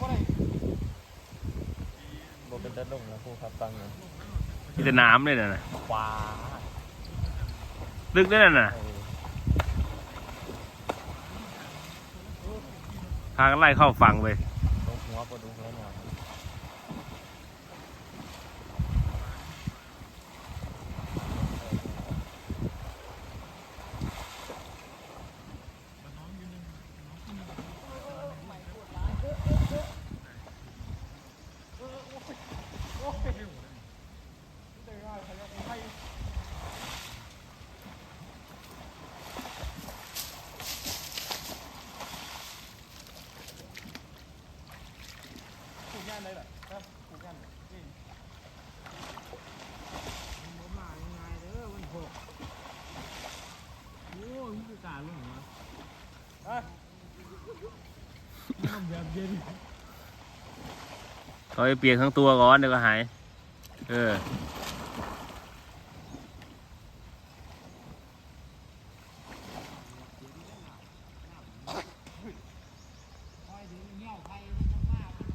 บเป็นดันลงนะครูครับตังนะนี่จะน้ำเลยนะน่ะว้าลึกด้วยนะน่ะพากันไล่เข้าฝั่งไปหัวปวดหัวน่อ ผูกงานเลยเหรอครับผูกงานเลยนี่ผมมาง่ายๆเด้อวันหกโอ้ยมันคือการเรื่องเหรออะมันแบบเย็น เขาไปเปียกทั้งตัวก่อนเดี๋ยวก็หาย เออคอยถึงเงี้ยวไผ่มันจะมามัน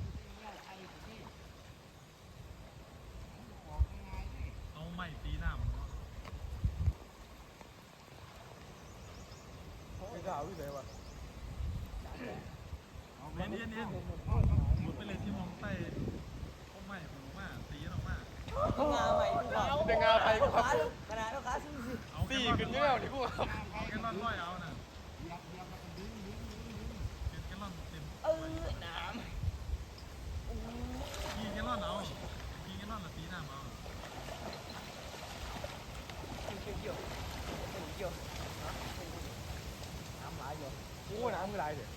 จะไผ่ประเอาใหม่ตีหน้ามันไม่กล้าวิ่งเลยวะเอาเนียนเนียนเนียนมุดไปเลยที่มองใต้โอ้ไม่ผมมาตีออกมา งาใหม่ดีกว่า เป็น งาไทยก็ขนาดลูกค้าซื้อสิเอาตีขึ้นเงี้ยวนี่พวกเอาแกลลอนร้อยเอาน่ะเหยียบแล้วก็ดึงดึงดึงดึงเป็นแกลลอนเต็มเออน้กี่แกลลอนเอากี่แกลลอนละตีน้าเอาำเกี่ยวเกี่ยวเกี่ยวน้ำหลายอยู่โอ้น้ำคือไรเด็ด